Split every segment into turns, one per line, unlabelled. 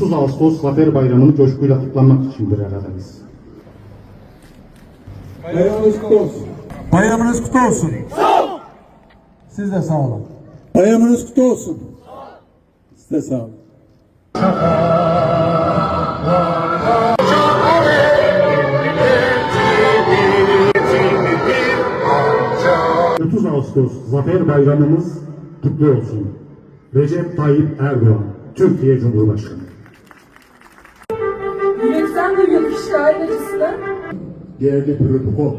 Ağustos Zafer Bayramı'nı coşkuyla kutlamak için bir aradayız.
Bayramınız kutlu olsun.
Bayramınız kutlu olsun. Siz de sağ olun.
Bayramınız kutlu olsun. Siz de sağ olun.
30 Ağustos Zafer Bayramımız kutlu olsun. Recep Tayyip Erdoğan, Türkiye Cumhurbaşkanı.
Yürekten duyuyor acısını.
değerli protokol.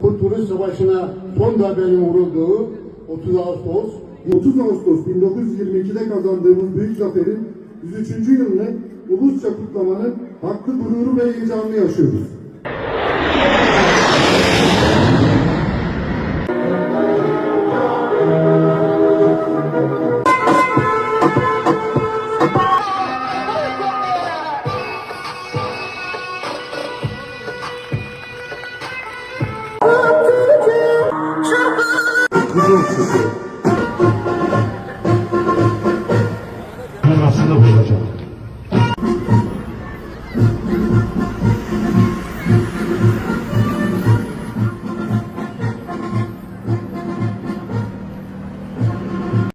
Kurtuluş Savaşı'na son darbenin vurulduğu 30 Ağustos
30 Ağustos 1922'de kazandığımız büyük zaferin 103. yılını ulusça kutlamanın hakkı, gururu ve heyecanını yaşıyoruz.
huzur sesi. Ben aslında bulacağım.